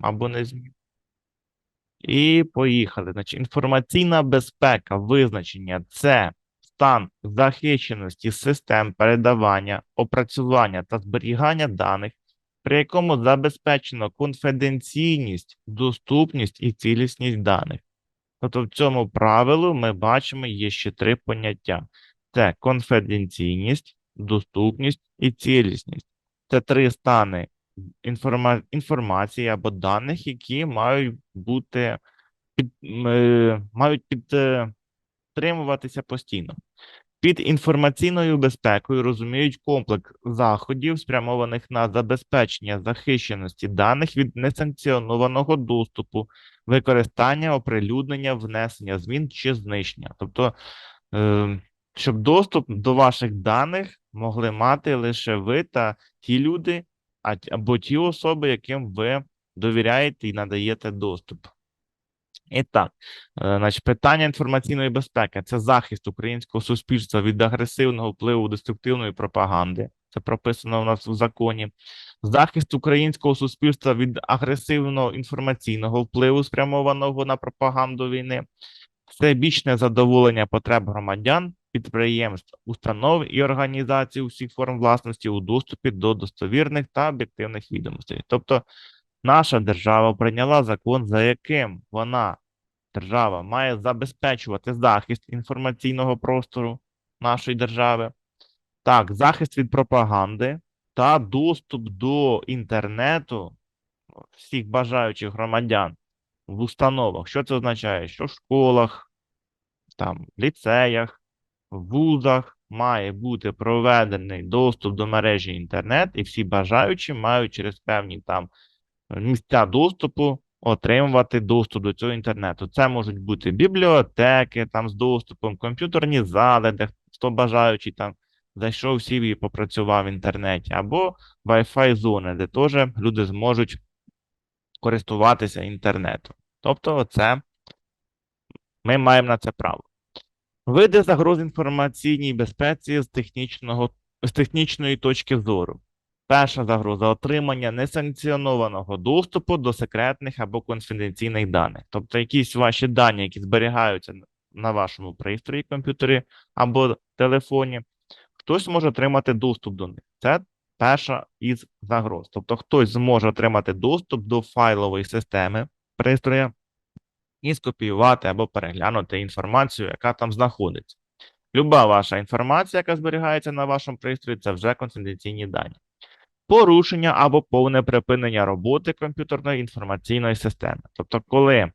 або не змін. І поїхали. Значить, інформаційна безпека, визначення це стан захищеності систем передавання, опрацювання та зберігання даних, при якому забезпечено конфіденційність, доступність і цілісність даних. Тобто в цьому правилу ми бачимо є ще три поняття: це конфіденційність, доступність і цілісність. Це три стани інформа... інформації або даних, які мають бути під, е, мають підтримуватися постійно. Під інформаційною безпекою розуміють комплекс заходів, спрямованих на забезпечення захищеності даних від несанкціонованого доступу, використання, оприлюднення, внесення змін чи знищення. Тобто, е, щоб доступ до ваших даних могли мати лише ви та ті люди, або ті особи, яким ви довіряєте і надаєте доступ. І так, е, значить, питання інформаційної безпеки це захист українського суспільства від агресивного впливу деструктивної пропаганди. Це прописано у нас в законі. Захист українського суспільства від агресивного інформаційного впливу, спрямованого на пропаганду війни. Всебічне задоволення потреб громадян, підприємств, установ і організацій усіх форм власності у доступі до достовірних та об'єктивних відомостей. Тобто, наша держава прийняла закон, за яким вона, держава, має забезпечувати захист інформаційного простору нашої держави, так, захист від пропаганди та доступ до інтернету всіх бажаючих громадян в установах. Що це означає? Що в школах, там, ліцеях, вузах має бути проведений доступ до мережі інтернет, і всі бажаючі мають через певні там місця доступу отримувати доступ до цього інтернету. Це можуть бути бібліотеки там з доступом, комп'ютерні зали, де хто бажаючий там зайшов, сів і попрацював в інтернеті, або Wi-Fi зони, де теж люди зможуть користуватися інтернетом. Тобто, це ми маємо на це право. Види загроз інформаційній безпеці з технічного з технічної точки зору. Перша загроза отримання несанкціонованого доступу до секретних або конфіденційних даних. Тобто якісь ваші дані, які зберігаються на вашому пристрої, комп'ютері або телефоні, хтось може отримати доступ до них. Це перша із загроз. Тобто хтось зможе отримати доступ до файлової системи пристроя і скопіювати або переглянути інформацію, яка там знаходиться. Люба ваша інформація, яка зберігається на вашому пристрої, це вже конфіденційні дані. Порушення або повне припинення роботи комп'ютерної інформаційної системи. Тобто, коли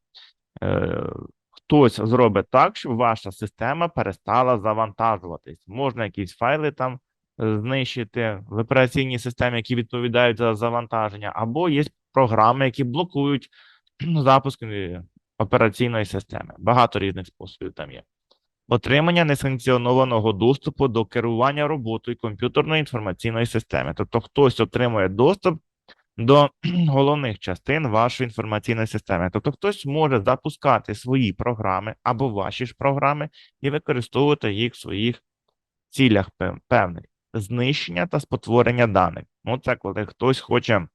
е, хтось зробить так, щоб ваша система перестала завантажуватись. Можна якісь файли там е, знищити в операційній системі, які відповідають за завантаження, або є програми, які блокують запуск е, операційної системи. Багато різних способів там є. Отримання несанкціонованого доступу до керування роботою комп'ютерної інформаційної системи. Тобто хтось отримує доступ до головних частин вашої інформаційної системи. Тобто хтось може запускати свої програми або ваші ж програми і використовувати їх в своїх цілях пев- певних. Знищення та спотворення даних. Ну, це коли хтось хоче,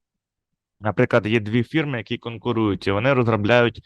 наприклад, є дві фірми, які конкурують, і вони розробляють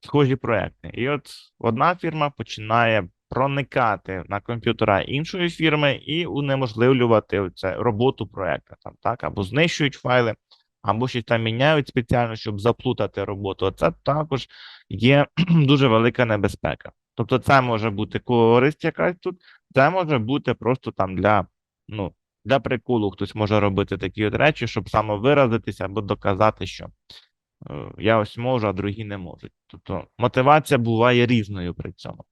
схожі проекти. І от одна фірма починає проникати на комп'ютера іншої фірми і унеможливлювати це роботу проекту, там так, або знищують файли, або щось там міняють спеціально, щоб заплутати роботу. Це також є дуже велика небезпека. Тобто, це може бути користь якась тут, це може бути просто там для, ну, для приколу хтось може робити такі от речі, щоб самовиразитися або доказати, що я ось можу, а другі не можуть. Тобто мотивація буває різною при цьому.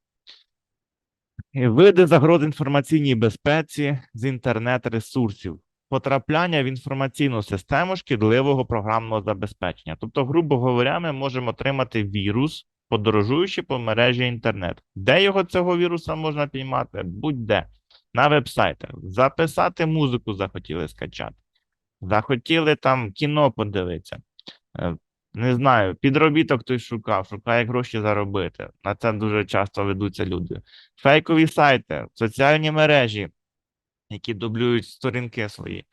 Види загроз інформаційній безпеці з інтернет-ресурсів. Потрапляння в інформаційну систему шкідливого програмного забезпечення. Тобто, грубо говоря, ми можемо отримати вірус, подорожуючи по мережі інтернет. Де його цього віруса можна піймати? Будь-де. На вебсайтах. Записати музику захотіли скачати. Захотіли там кіно подивитися. Не знаю, підробіток хтось шукав, шукає гроші заробити. На це дуже часто ведуться люди. Фейкові сайти, соціальні мережі, які дублюють сторінки свої.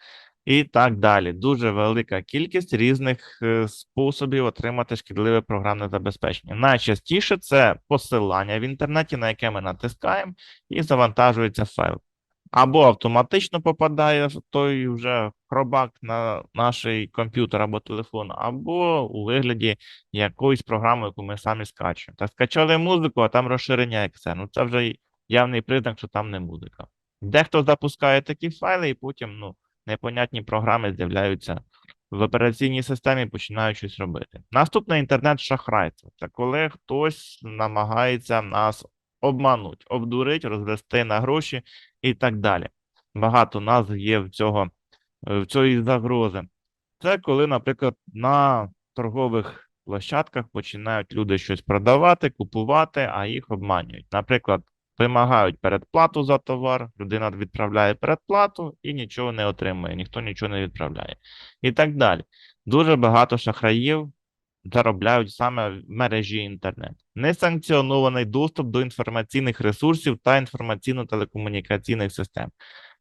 і так далі. Дуже велика кількість різних е, способів отримати шкідливе програмне забезпечення. Найчастіше це посилання в інтернеті, на яке ми натискаємо, і завантажується файл. Або автоматично попадає той вже хробак на наш комп'ютер або телефон, або у вигляді якоїсь програми, яку ми самі скачуємо. Та скачали музику, а там розширення Excel. Ну це вже явний признак, що там не музика. Дехто запускає такі файли, і потім ну, непонятні програми з'являються в операційній системі починають щось робити. Наступне інтернет-шахрайство. Це коли хтось намагається нас обмануть, обдурить, розвести на гроші і так далі. Багато назв є в цього е, в цієї загрози. Це коли, наприклад, на торгових площадках починають люди щось продавати, купувати, а їх обманюють. Наприклад, вимагають передплату за товар, людина відправляє передплату і нічого не отримує, ніхто нічого не відправляє. І так далі. Дуже багато шахраїв заробляють саме в мережі інтернет. Несанкціонований доступ до інформаційних ресурсів та інформаційно-телекомунікаційних систем.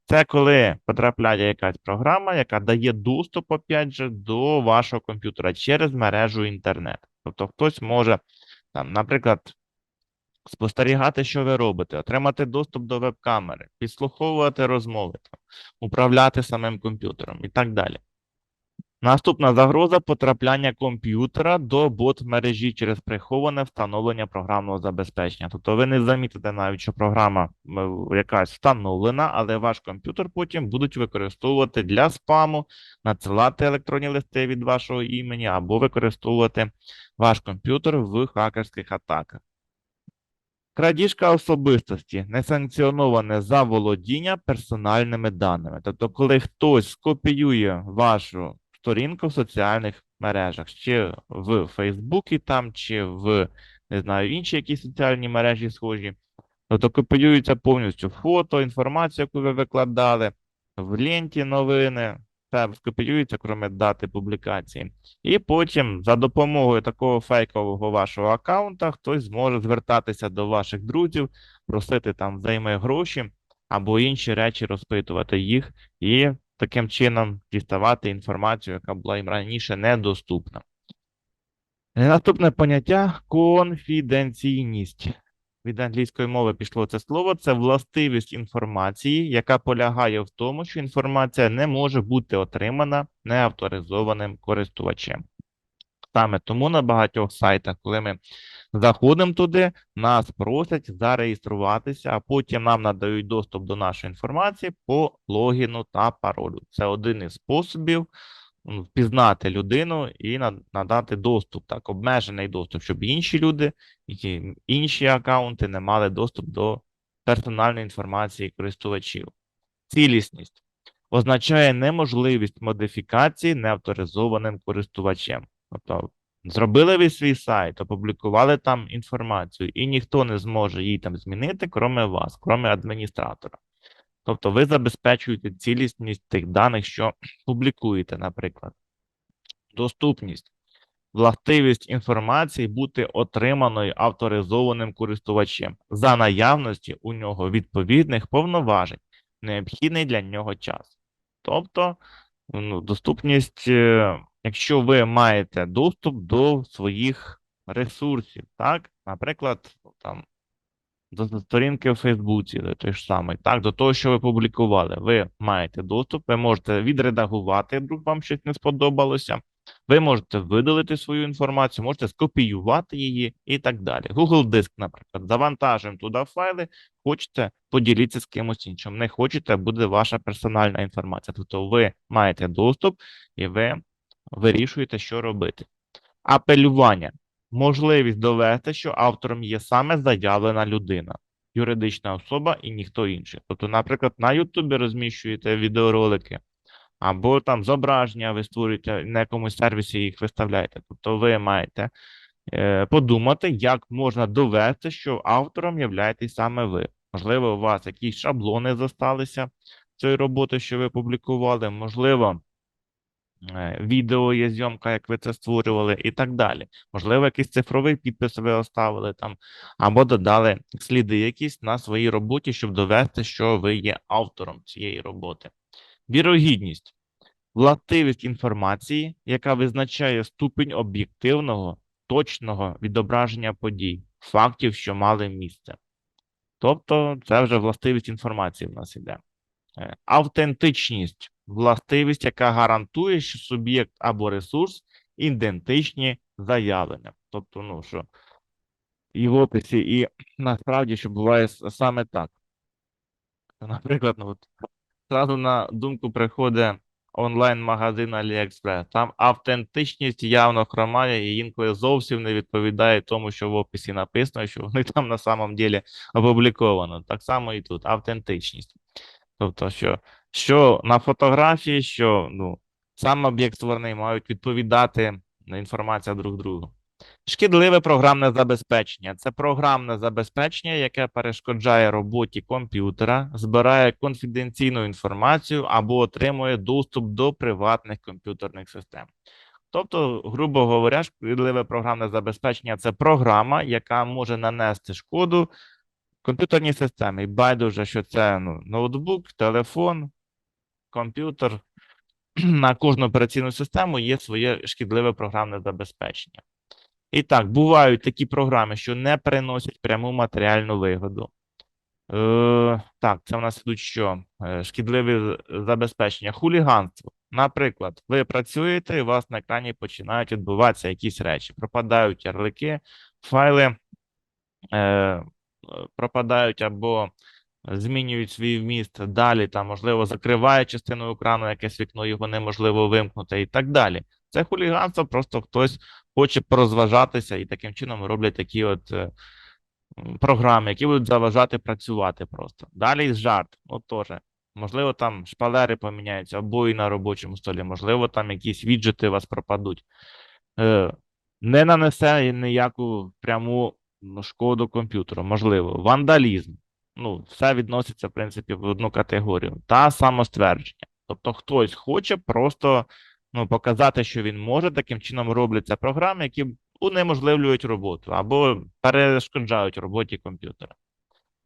Це коли потрапляє якась програма, яка дає доступ, опять же, до вашого комп'ютера через мережу інтернет. Тобто хтось може, там, наприклад, спостерігати, що ви робите, отримати доступ до веб-камери, підслуховувати розмови, там, управляти самим комп'ютером і так далі. Наступна загроза потрапляння комп'ютера до бот-мережі через приховане встановлення програмного забезпечення. Тобто ви не замітите навіть, що програма е, якась встановлена, але ваш комп'ютер потім будуть використовувати для спаму, надсилати електронні листи від вашого імені або використовувати ваш комп'ютер в хакерських атаках. Крадіжка особистості несанкціоноване заволодіння персональними даними. Тобто, коли хтось скопіює вашу сторінку в соціальних мережах, чи в Фейсбуці там, чи в не знаю, інші якісь соціальні мережі схожі, тобто копіюється повністю фото, інформацію, яку ви викладали, в ленті новини, все скопіюється, крім дати публікації. І потім за допомогою такого фейкового вашого аккаунта хтось зможе звертатися до ваших друзів, просити там взайми гроші або інші речі, розпитувати їх і таким чином діставати інформацію, яка була їм раніше недоступна. Наступне поняття конфіденційність. Від англійської мови пішло це слово. Це властивість інформації, яка полягає в тому, що інформація не може бути отримана неавторизованим користувачем. Саме тому на багатьох сайтах, коли ми заходимо туди, нас просять зареєструватися, а потім нам надають доступ до нашої інформації по логіну та паролю. Це один із способів впізнати людину і надати доступ, так, обмежений доступ, щоб інші люди, інші аккаунти не мали доступ до персональної інформації користувачів. Цілісність означає неможливість модифікації неавторизованим користувачем. Тобто зробили ви свій сайт, опублікували там інформацію, і ніхто не зможе її там змінити, кроме вас, кроме адміністратора. Тобто ви забезпечуєте цілісність тих даних, що публікуєте, наприклад. Доступність. Властивість інформації бути отриманою авторизованим користувачем за наявності у нього відповідних повноважень, необхідний для нього час. Тобто, ну, доступність, е, якщо ви маєте доступ до своїх ресурсів, так, наприклад, там до сторінки в Фейсбуці, той ж самий, так, до того, що ви публікували, ви маєте доступ, ви можете відредагувати, вдруг вам щось не сподобалося. Ви можете видалити свою інформацію, можете скопіювати її і так далі. Google Диск, наприклад, завантажуємо туди файли, хочете, поділіться з кимось іншим. Не хочете, буде ваша персональна інформація. Тобто ви маєте доступ і ви вирішуєте, що робити. Апелювання можливість довести, що автором є саме заявлена людина, юридична особа і ніхто інший. Тобто, наприклад, на Ютубі розміщуєте відеоролики, або там зображення ви створюєте на якомусь сервісі їх виставляєте. Тобто, ви маєте е, подумати, як можна довести, що автором являєтесь саме ви. Можливо, у вас якісь шаблони зосталися цієї роботи, що ви публікували, можливо. Е, відео є зйомка, як ви це створювали, і так далі. Можливо, якийсь цифровий підпис ви оставили там, або додали сліди якісь на своїй роботі, щоб довести, що ви є автором цієї роботи. Вірогідність. властивість інформації, яка визначає ступінь об'єктивного, точного відображення подій, фактів, що мали місце. Тобто, це вже властивість інформації в нас іде. Е, Автентичність властивість, яка гарантує, що суб'єкт або ресурс ідентичні заявленням. Тобто, ну що і в описі, і насправді, що буває саме так. Наприклад, ну, от, зразу на думку приходить онлайн-магазин AliExpress. Там автентичність явно хромає і інколи зовсім не відповідає тому, що в описі написано, що вони там на самом деле опубліковано. Так само і тут автентичність. Тобто, що, що на фотографії, що ну, сам об'єкт створений мають відповідати інформація друг другу. Шкідливе програмне забезпечення це програмне забезпечення, яке перешкоджає роботі комп'ютера, збирає конфіденційну інформацію або отримує доступ до приватних комп'ютерних систем. Тобто, грубо говоря, шкідливе програмне забезпечення це програма, яка може нанести шкоду комп'ютерній системі. І байдуже, що це ну, ноутбук, телефон, комп'ютер. На кожну операційну систему є своє шкідливе програмне забезпечення. І так, бувають такі програми, що не приносять пряму матеріальну вигоду. Е, так, це в нас ідуть що? Е, шкідливі забезпечення, хуліганство. Наприклад, ви працюєте, і у вас на екрані починають відбуватися якісь речі. Пропадають ярлики, файли е, пропадають або змінюють свій вміст далі, там, можливо, закриває частину екрану, якесь вікно, його неможливо вимкнути і так далі. Це хуліганство, просто хтось хоче порозважатися і таким чином роблять такі от е, програми, які будуть заважати працювати просто. Далі жарт, от теж. Можливо, там шпалери поміняються, обої на робочому столі, можливо, там якісь віджити у вас пропадуть. Е, не нанесе ніяку пряму шкоду комп'ютеру, можливо, вандалізм. Ну, все відноситься, в принципі, в одну категорію. Та самоствердження. Тобто хтось хоче просто ну, показати, що він може, таким чином робляться програми, які унеможливлюють роботу або перешкоджають роботі комп'ютера.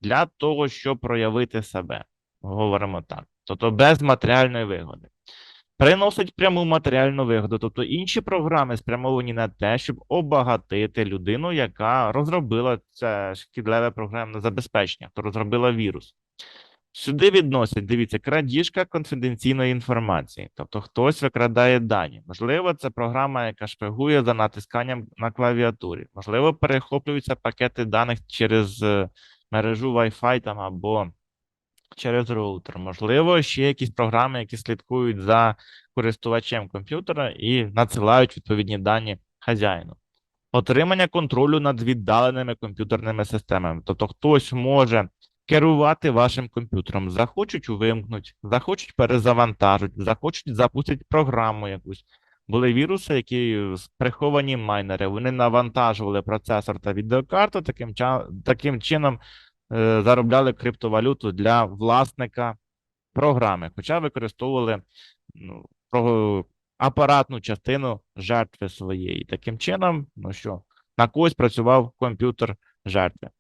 Для того, щоб проявити себе. Говоримо так. Тобто без матеріальної вигоди. Приносить пряму матеріальну вигоду. Тобто інші програми спрямовані на те, щоб обагатити людину, яка розробила це шкідливе програмне забезпечення, хто розробила вірус. Сюди відносять, дивіться, крадіжка конфіденційної інформації. Тобто хтось викрадає дані. Можливо, це програма, яка шпигує за натисканням на клавіатурі. Можливо, перехоплюються пакети даних через е, мережу Wi-Fi там або через роутер. Можливо, ще якісь програми, які слідкують за користувачем комп'ютера і надсилають відповідні дані хазяїну. Отримання контролю над віддаленими комп'ютерними системами. Тобто хтось може керувати вашим комп'ютером. Захочуть вимкнуть, захочуть перезавантажуть, захочуть запустити програму якусь. Були віруси, які приховані майнери, вони навантажували процесор та відеокарту, таким, таким чином заробляли криптовалюту для власника програми, хоча використовували ну, апаратну частину жертви своєї. Таким чином, ну що, на когось працював комп'ютер жертви.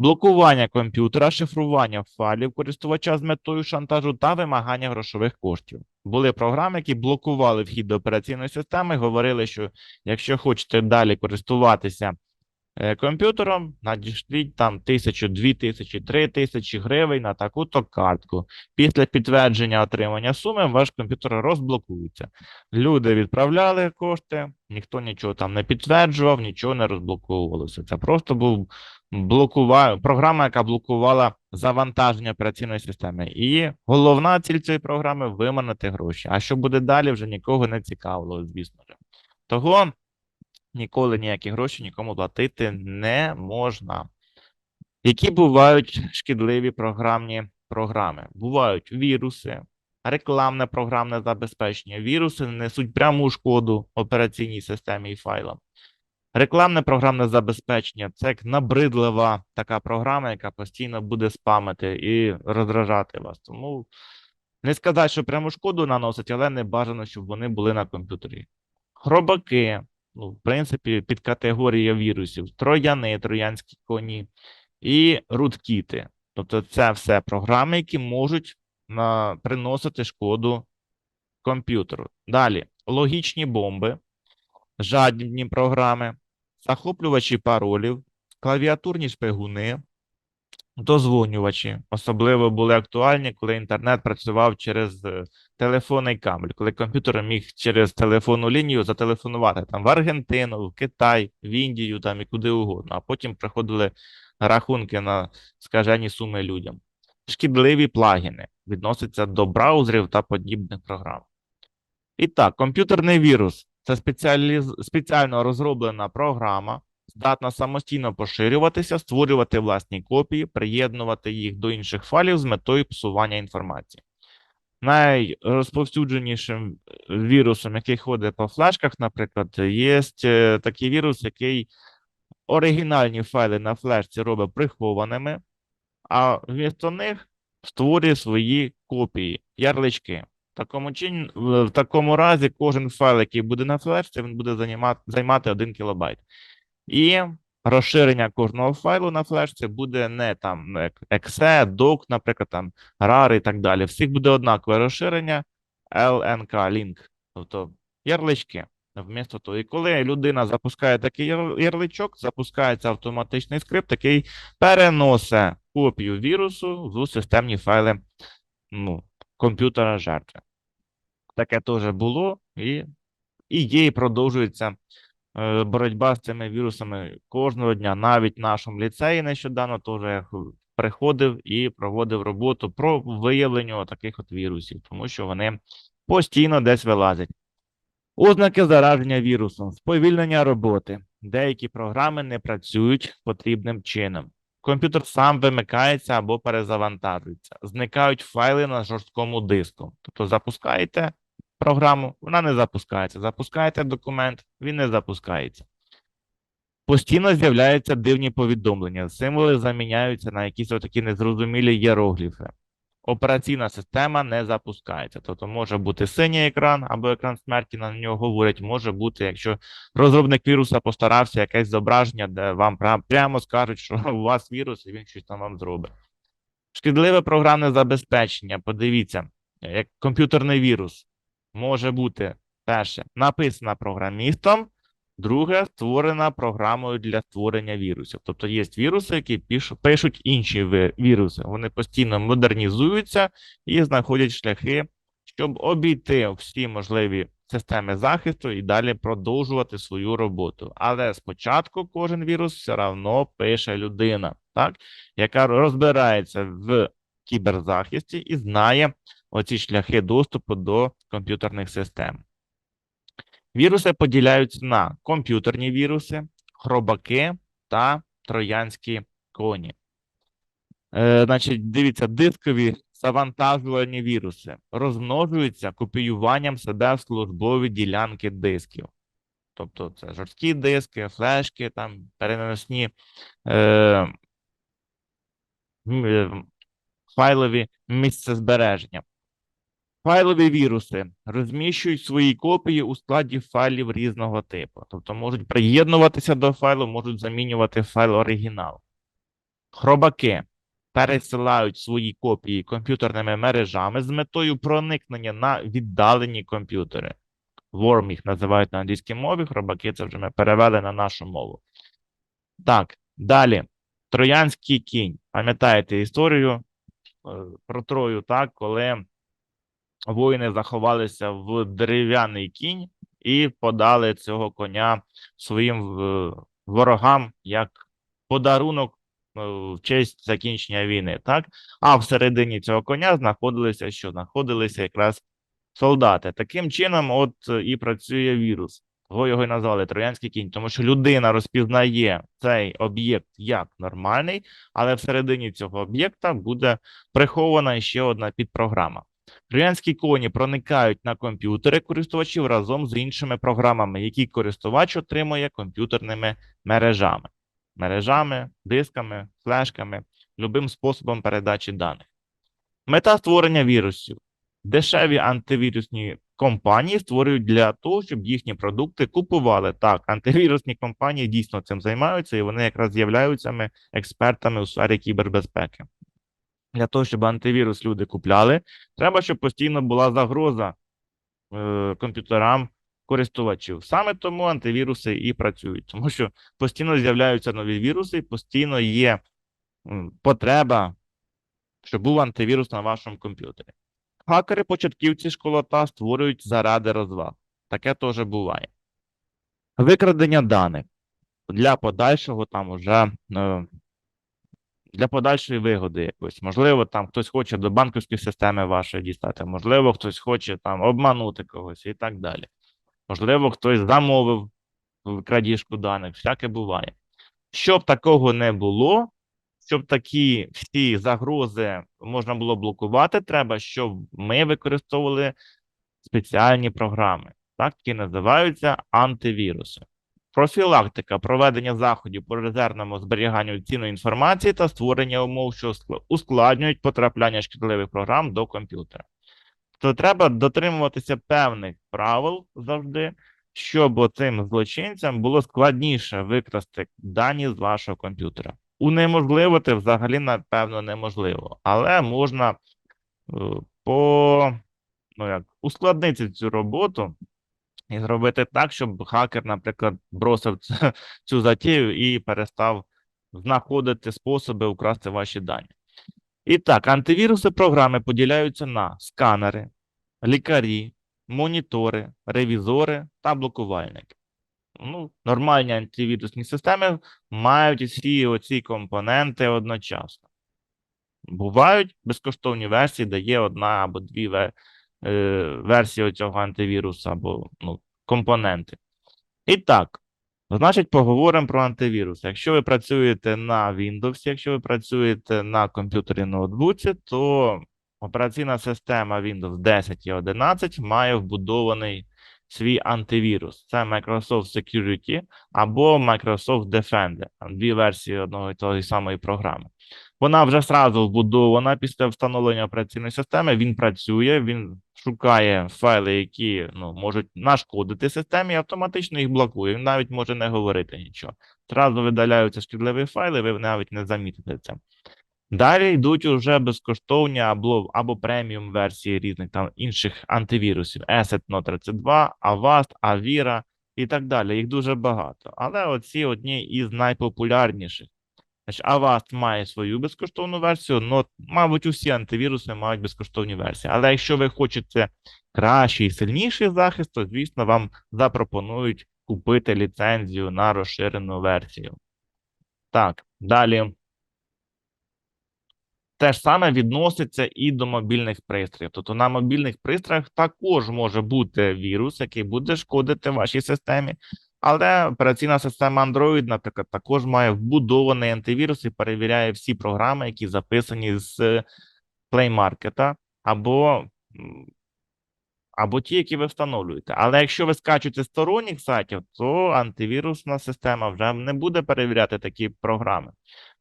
Блокування комп'ютера, шифрування файлів користувача з метою шантажу та вимагання грошових коштів. Були програми, які блокували вхід до операційної системи, говорили, що якщо хочете далі користуватися е, комп'ютером, надішліть там тисячу, дві тисячі, три тисячі гривень на таку-то картку. Після підтвердження отримання суми ваш комп'ютер розблокується. Люди відправляли кошти, ніхто нічого там не підтверджував, нічого не розблоковувалося. Це просто був блокува... програма, яка блокувала завантаження операційної системи. І головна ціль цієї програми виманити гроші. А що буде далі, вже нікого не цікавило, звісно. Того ніколи ніякі гроші нікому платити не можна. Які бувають шкідливі програмні програми? Бувають віруси, рекламне програмне забезпечення. Віруси несуть пряму шкоду операційній системі і файлам. Рекламне програмне забезпечення це як набридлива така програма, яка постійно буде спамити і роздражати вас. Тому не сказати, що пряму шкоду наносить, але не бажано, щоб вони були на комп'ютері. Хробаки, ну, в принципі, під категорія вірусів, трояни, троянські коні і руткіти. Тобто, це все програми, які можуть на, приносити шкоду комп'ютеру. Далі логічні бомби, жадібні програми, захоплювачі паролів, клавіатурні шпигуни, дозвонювачі. Особливо були актуальні, коли інтернет працював через е, телефонний кабель, коли комп'ютер міг через телефонну лінію зателефонувати там в Аргентину, в Китай, в Індію там і куди угодно, а потім приходили рахунки на скажені суми людям. Шкідливі плагіни відносяться до браузерів та подібних програм. І так, комп'ютерний вірус це спеціаліз... спеціально розроблена програма, здатна самостійно поширюватися, створювати власні копії, приєднувати їх до інших файлів з метою псування інформації. Найрозповсюдженішим е, вірусом, який ходить по флешках, наприклад, є е, такий вірус, який оригінальні файли на флешці робить прихованими, а вмісто них створює свої копії, ярлички. Такому, чин... в такому разі кожен файл, який буде на флешці, він буде займати 1 кілобайт. І розширення кожного файлу на флешці буде не там exe, doc, наприклад, там RAR і так далі. Всіх буде однакове розширення LNK link, тобто ярлички. Вмісто того. І коли людина запускає такий ярличок, запускається автоматичний скрипт, який переносить копію вірусу в системні файли ну, комп'ютера жертви. Таке теж було і, і є, і продовжується боротьба з цими вірусами кожного дня. Навіть в нашому ліцеї нещодавно теж я приходив і проводив роботу про виявлення таких от вірусів, тому що вони постійно десь вилазять. Ознаки зараження вірусом, сповільнення роботи. Деякі програми не працюють потрібним чином. Комп'ютер сам вимикається або перезавантажується. Зникають файли на жорсткому диску. Тобто запускаєте програму, вона не запускається. Запускаєте документ, він не запускається. Постійно з'являються дивні повідомлення. Символи заміняються на якісь отакі незрозумілі іерогліфи. Операційна система не запускається. Тобто може бути синій екран або екран смерті, на нього говорять, може бути, якщо розробник віруса постарався якесь зображення, де вам прямо скажуть, що у вас вірус, і він щось там вам зробить. Шкідливе програмне забезпечення. Подивіться, як комп'ютерний вірус може бути перше написана програмістом, друге створена програмою для створення вірусів. Тобто є віруси, які пишуть інші віруси. Вони постійно модернізуються і знаходять шляхи, щоб обійти всі можливі системи захисту і далі продовжувати свою роботу. Але спочатку кожен вірус все одно пише людина, так? яка розбирається в кіберзахисті і знає оці шляхи доступу до комп'ютерних систем. Віруси поділяються на комп'ютерні віруси, хробаки та троянські коні. Е, значить, дивіться, дискові завантажувальні віруси розмножуються копіюванням себе в службові ділянки дисків. Тобто це жорсткі диски, флешки, там переносні е, е, файлові місцезбереження. Файлові віруси розміщують свої копії у складі файлів різного типу. Тобто можуть приєднуватися до файлу, можуть замінювати файл оригінал. Хробаки пересилають свої копії комп'ютерними мережами з метою проникнення на віддалені комп'ютери. Worm їх називають на англійській мові, хробаки це вже ми перевели на нашу мову. Так, далі. Троянський кінь. Пам'ятаєте історію е, про Трою, так, коли воїни заховалися в дерев'яний кінь і подали цього коня своїм е, ворогам як подарунок е, в честь закінчення війни. Так? А всередині цього коня знаходилися що? Знаходилися якраз солдати. Таким чином, от е, і працює вірус. Того його і назвали Троянський кінь, тому що людина розпізнає цей об'єкт як нормальний, але всередині цього об'єкта буде прихована ще одна підпрограма. Троянські коні проникають на комп'ютери користувачів разом з іншими програмами, які користувач отримує комп'ютерними мережами, мережами, дисками, флешками, любим способом передачі даних. Мета створення вірусів. Дешеві антивірусні компанії створюють для того, щоб їхні продукти купували. Так, антивірусні компанії дійсно цим займаються, і вони якраз з'являються експертами у сфері кібербезпеки. Для того, щоб антивірус люди купляли, треба, щоб постійно була загроза е, комп'ютерам користувачів. Саме тому антивіруси і працюють, тому що постійно з'являються нові віруси, постійно є потреба, щоб був антивірус на вашому комп'ютері. Хакери, початківці школота створюють заради розваг. Таке теж буває. Викрадення даних для подальшого там уже е, для подальшої вигоди якоїсь. Можливо, там хтось хоче до банківської системи вашої дістати, можливо, хтось хоче там обманути когось і так далі. Можливо, хтось замовив крадіжку даних, всяке буває. Щоб такого не було, щоб такі всі загрози можна було блокувати, треба, щоб ми використовували спеціальні програми, так, які називаються антивіруси. Профілактика проведення заходів по резервному зберіганню цінної інформації та створення умов, що ускладнюють потрапляння шкідливих програм до комп'ютера. То треба дотримуватися певних правил завжди, щоб цим злочинцям було складніше викрасти дані з вашого комп'ютера. Унеможливити взагалі, напевно, неможливо, але можна е, по ну як ускладнити цю роботу і зробити так, щоб хакер, наприклад, бросив цю, затію і перестав знаходити способи украсти ваші дані. І так, антивіруси програми поділяються на сканери, лікарі, монітори, ревізори та блокувальники. Ну, нормальні антивірусні системи мають всі оці компоненти одночасно. Бувають безкоштовні версії, де є одна або дві ве- е, версії цього антивірусу або ну, компоненти. І так, значить, поговоримо про антивірус. Якщо ви працюєте на Windows, якщо ви працюєте на комп'ютері ноутбуці, то операційна система Windows 10 і 11 має вбудований свій антивірус. Це Microsoft Security або Microsoft Defender. Дві версії одного і тої самої програми. Вона вже зразу вбудована після встановлення операційної системи. Він працює, він шукає файли, які ну, можуть нашкодити системі, автоматично їх блокує. Він навіть може не говорити нічого. Зразу видаляються шкідливі файли, ви навіть не замітите це. Далі йдуть уже безкоштовні або, або преміум версії різних там інших антивірусів: No 32, Avast, Avira і так далі. Їх дуже багато. Але оці одні із найпопулярніших. Значить, Avast має свою безкоштовну версію, но, мабуть, усі антивіруси мають безкоштовні версії. Але якщо ви хочете кращий і сильніший захист, то, звісно, вам запропонують купити ліцензію на розширену версію. Так, далі. Те ж саме відноситься і до мобільних пристроїв. Тобто на мобільних пристроях також може бути вірус, який буде шкодити вашій системі. Але операційна система Android, наприклад, також має вбудований антивірус і перевіряє всі програми, які записані з Play Market, або, або ті, які ви встановлюєте. Але якщо ви скачуєте сторонніх сайтів, то антивірусна система вже не буде перевіряти такі програми.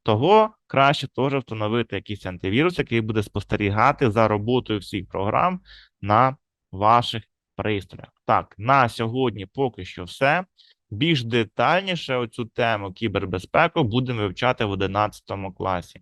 Того краще теж встановити якийсь антивірус, який буде спостерігати за роботою всіх програм на ваших пристроях. Так, на сьогодні поки що все. Більш детальніше оцю тему кібербезпеку будемо вивчати в 11 класі.